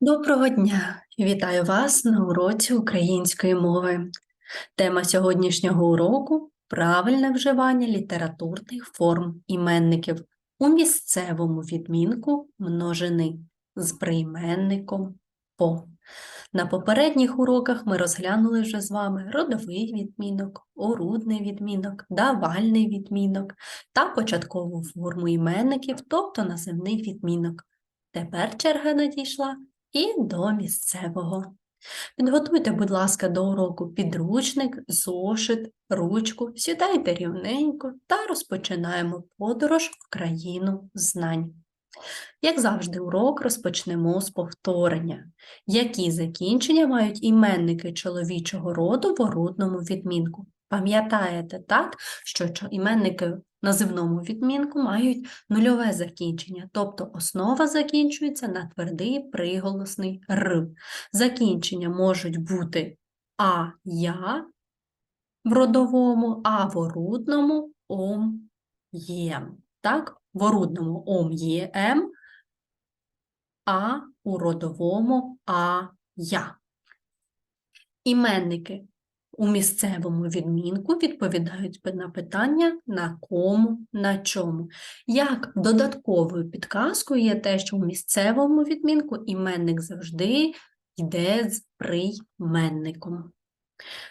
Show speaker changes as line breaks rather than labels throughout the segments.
Доброго дня! Вітаю вас на уроці української мови. Тема сьогоднішнього уроку правильне вживання літературних форм іменників у місцевому відмінку множини з прийменником по. На попередніх уроках ми розглянули вже з вами родовий відмінок, орудний відмінок, давальний відмінок та початкову форму іменників, тобто наземний відмінок. Тепер черга надійшла і до місцевого. Підготуйте, будь ласка, до уроку підручник, зошит, ручку, сідайте рівненько та розпочинаємо подорож в країну знань. Як завжди, урок розпочнемо з повторення. Які закінчення мають іменники чоловічого роду в орудному відмінку? Пам'ятаєте, так, що іменники називному відмінку мають нульове закінчення, тобто основа закінчується на твердий приголосний р. Закінчення можуть бути а я в родовому, а в орудному ом єм. Так, в орудному ом є а у родовому а я. Іменники у місцевому відмінку відповідають на питання на кому, на чому. Як додатковою підказкою є те, що у місцевому відмінку іменник завжди йде з прийменником.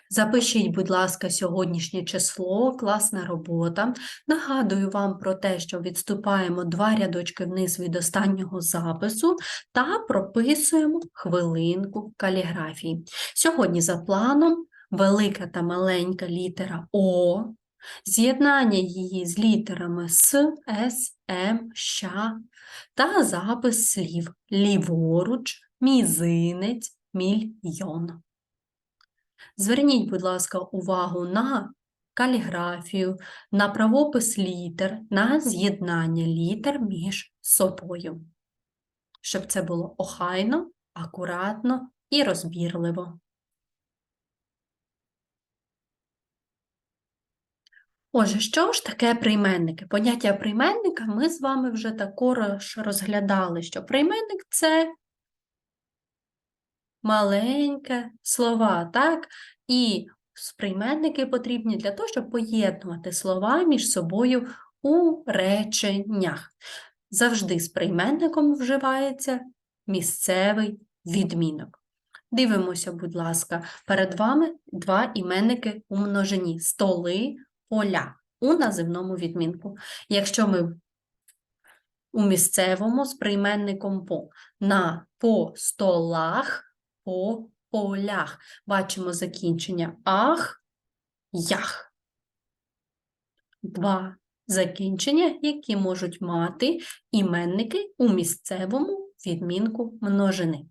Запишіть, будь ласка, сьогоднішнє число, класна робота. Нагадую вам про те, що відступаємо два рядочки вниз від останнього запису та прописуємо хвилинку каліграфії. Сьогодні за планом велика та маленька літера О, з'єднання її з літерами С, С, М, Щ та запис слів ліворуч, мізинець, мільйон. Зверніть, будь ласка, увагу на каліграфію, на правопис літер, на з'єднання літер між собою, щоб це було охайно, акуратно і розбірливо. Отже, що ж таке прийменники? Поняття прийменника ми з вами вже також розглядали, що прийменник це маленьке слова, так? І прийменники потрібні для того, щоб поєднувати слова між собою у реченнях. Завжди з прийменником вживається місцевий відмінок. Дивимося, будь ласка, перед вами два іменники у множині столи, поля у називному відмінку. Якщо ми у місцевому з прийменником по на по столах, по полях. Бачимо закінчення ах, ях. Два закінчення, які можуть мати іменники у місцевому відмінку множини.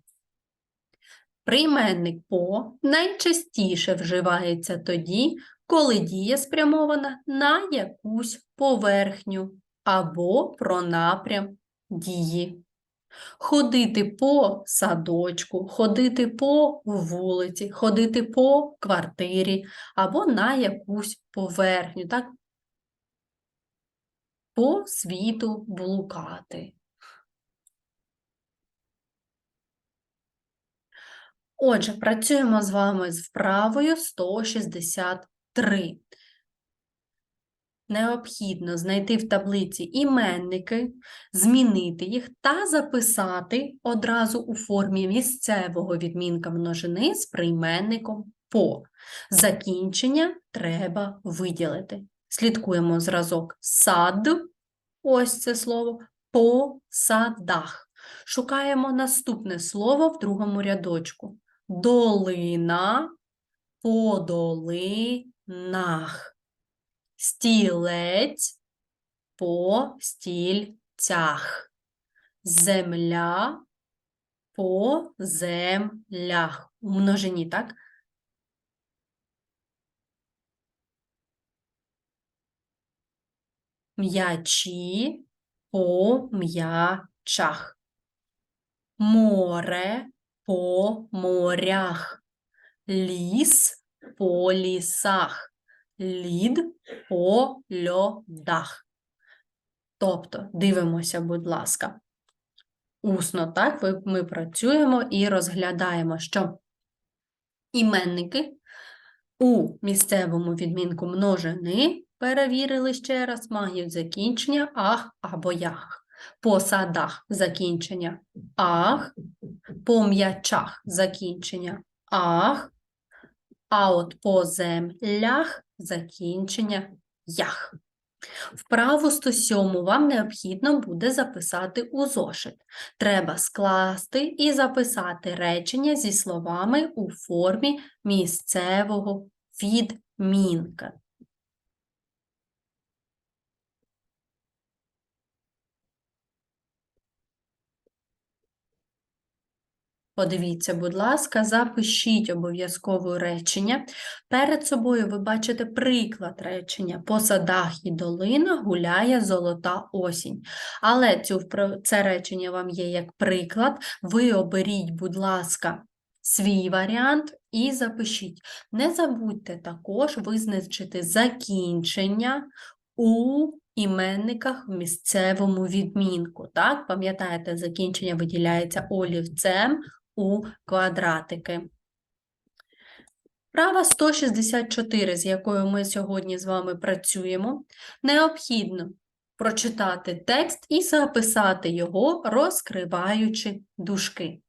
Прийменник по найчастіше вживається тоді, коли дія спрямована на якусь поверхню або про напрям дії. Ходити по садочку, ходити по вулиці, ходити по квартирі або на якусь поверхню, так? По світу блукати. Отже, працюємо з вами з вправою 163. Необхідно знайти в таблиці іменники, змінити їх та записати одразу у формі місцевого відмінка множини з прийменником по. Закінчення треба виділити. Слідкуємо зразок сад, ось це слово, по садах. Шукаємо наступне слово в другому рядочку. Долина по долинах. Стілець по стільцях. Земля по землях. У множині, так? М'ячі по м'ячах. Море по морях. Ліс по лісах. Лід по льодах. Тобто, дивимося, будь ласка. усно. Так, ми працюємо і розглядаємо, що іменники у місцевому відмінку множини перевірили ще раз, мають закінчення ах або ях. По садах закінчення ах, по м'ячах закінчення ах, а от по землях закінчення ях. Вправу 107 вам необхідно буде записати у зошит. Треба скласти і записати речення зі словами у формі місцевого відмінка. Подивіться, будь ласка, запишіть обов'язково речення. Перед собою ви бачите приклад речення. По садах і долинах гуляє золота осінь. Але цю, це речення вам є як приклад. Ви оберіть, будь ласка, свій варіант і запишіть. Не забудьте також визначити закінчення у іменниках в місцевому відмінку. Так, пам'ятаєте, закінчення виділяється олівцем у квадратики. Права 164, з якою ми сьогодні з вами працюємо, необхідно прочитати текст і записати його, розкриваючи дужки.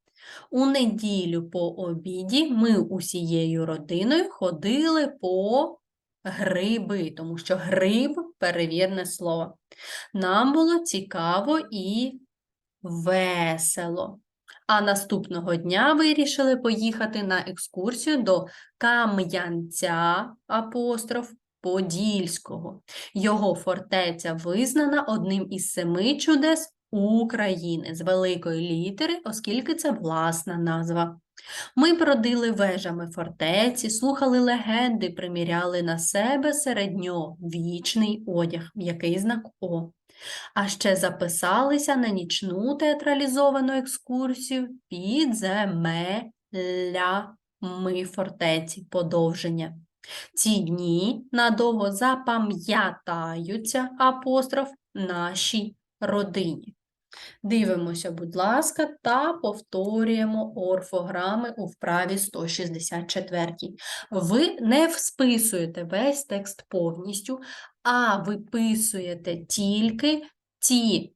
У неділю по обіді ми усією родиною ходили по гриби, тому що гриб перевірне слово. Нам було цікаво і весело. А наступного дня вирішили поїхати на екскурсію до Кам'янця апостроф Подільського. Його фортеця визнана одним із семи чудес України з великої літери, оскільки це власна назва. Ми бродили вежами фортеці, слухали легенди, приміряли на себе середньовічний одяг, м'який знак О. А ще записалися на нічну театралізовану екскурсію під земелями фортеці подовження. Ці дні надовго запам'ятаються апостроф нашій родині. Дивимося, будь ласка, та повторюємо орфограми у вправі 164. Ви не списуєте весь текст повністю, а виписуєте тільки ті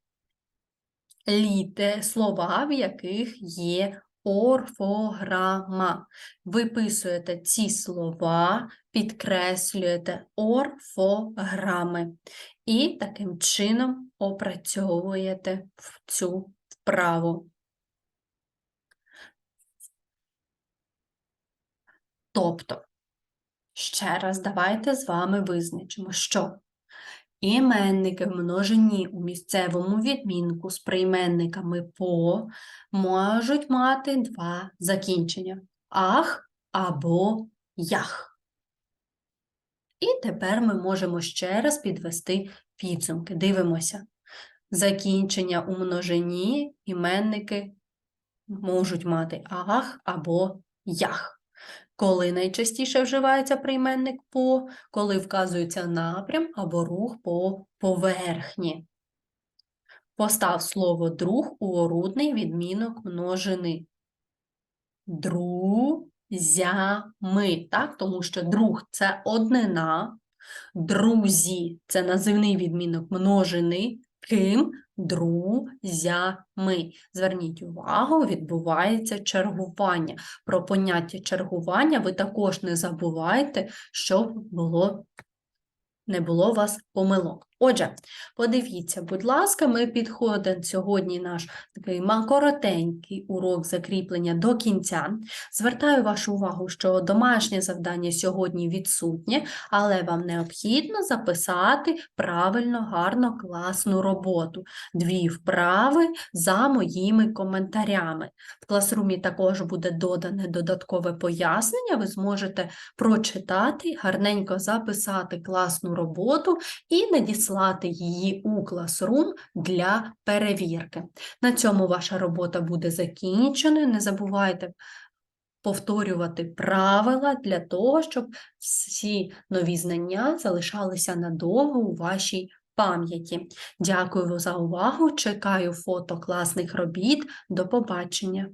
літе слова, в яких є орфограма. Виписуєте ці слова, підкреслюєте орфограми. І таким чином опрацьовуєте цю вправу. Тобто, ще раз давайте з вами визначимо, що іменники в множині у місцевому відмінку з прийменниками по можуть мати два закінчення ах або ях. І тепер ми можемо ще раз підвести підсумки. Дивимося. Закінчення у множині іменники можуть мати ах або ях. Коли найчастіше вживається прийменник по, коли вказується напрям або рух по поверхні. Постав слово друг у орудний відмінок множини. Друзями, так? тому що друг це однина, друзі це називний відмінок множини, ким друзями. Зверніть увагу, відбувається чергування. Про поняття чергування ви також не забувайте, щоб було, не було у вас помилок. Отже, подивіться, будь ласка, ми підходимо сьогодні наш такий коротенький урок закріплення до кінця. Звертаю вашу увагу, що домашнє завдання сьогодні відсутнє, але вам необхідно записати правильно, гарно, класну роботу. Дві вправи за моїми коментарями. В класрумі також буде додане додаткове пояснення. Ви зможете прочитати, гарненько записати класну роботу і надіслати її у класрум для перевірки. На цьому ваша робота буде закінчена. Не забувайте повторювати правила для того, щоб всі нові знання залишалися надовго у вашій пам'яті. Дякую за увагу. Чекаю фото класних робіт. До побачення.